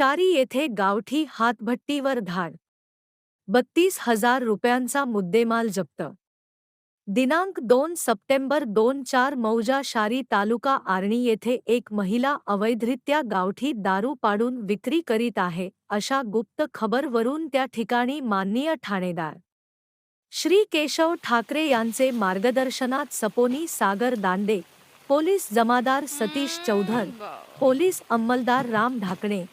शारी येथे गावठी हातभट्टीवर धाड. बत्तीस हजार रुपयांचा मुद्देमाल जप्त. दिनांक दोन सप्टेंबर दोन चार मौजा शारी तालुका आर्णी येथे एक महिला अवैधरित्या गावठी दारू पाडून विक्री करीत आहे अशा गुप्त खबरवरून त्या ठिकाणी माननीय ठाणेदार. श्री केशव ठाकरे यांचे मार्गदर्शनात सपोनी सागर दांडे पोलीस जमादार सतीश चौधर पोलीस अंमलदार राम ढाकणे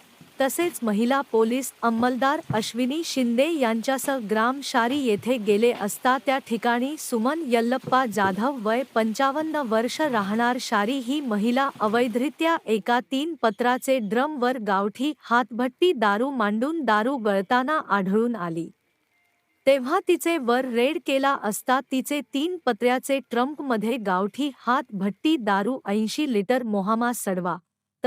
तसेच महिला पोलीस अंमलदार अश्विनी शिंदे यांच्यासह ग्राम शारी येथे गेले असता त्या ठिकाणी सुमन यल्लप्पा जाधव वय पंचावन्न वर्ष राहणार शारी ही महिला अवैधरित्या एका तीन पत्राचे ड्रमवर गावठी हातभट्टी दारू मांडून दारू गळताना आढळून आली. तेव्हा तिचे वर रेड केला असता तिचे तीन पत्र्याचे ट्रम्पमध्ये गावठी हात भट्टी दारू ऐंशी लिटर मोहामा सडवा.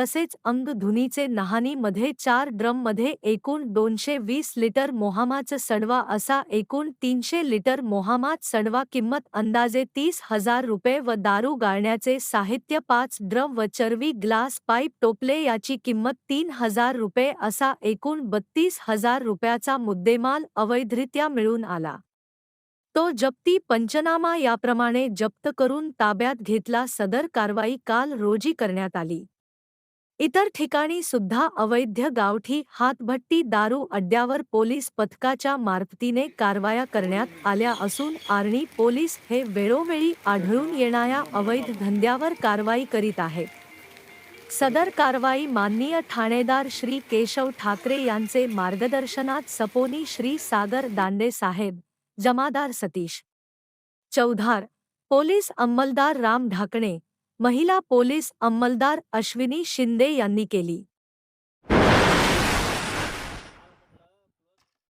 तसेच अंगधुनीचे नहानीमध्ये चार ड्रममध्ये एकूण दोनशे वीस लिटर मोहामाच सडवा असा एकूण तीनशे लिटर मोहामात सडवा किंमत अंदाजे तीस हजार रुपये व दारू गाळण्याचे साहित्य पाच ड्रम व चरवी ग्लास पाईप टोपले याची किंमत तीन हजार रुपये असा एकूण बत्तीस हजार रुपयाचा मुद्देमाल अवैधरित्या मिळून आला. तो जप्ती पंचनामा याप्रमाणे जप्त करून ताब्यात घेतला सदर कारवाई काल रोजी करण्यात आली. इतर ठिकाणी सुद्धा अवैध गावठी हातभट्टी दारू अड्ड्यावर पोलीस पथकाच्या मार्फतीने कारवाया करण्यात आल्या असून आर्णी पोलीस हे वेळोवेळी आढळून येणाऱ्या अवैध धंद्यावर कारवाई करीत आहेत सदर कारवाई माननीय ठाणेदार श्री केशव ठाकरे यांचे मार्गदर्शनात सपोनी श्री सागर दांडे साहेब जमादार सतीश चौधार पोलीस अंमलदार राम ढाकणे महिला पोलीस अंमलदार अश्विनी शिंदे यांनी केली.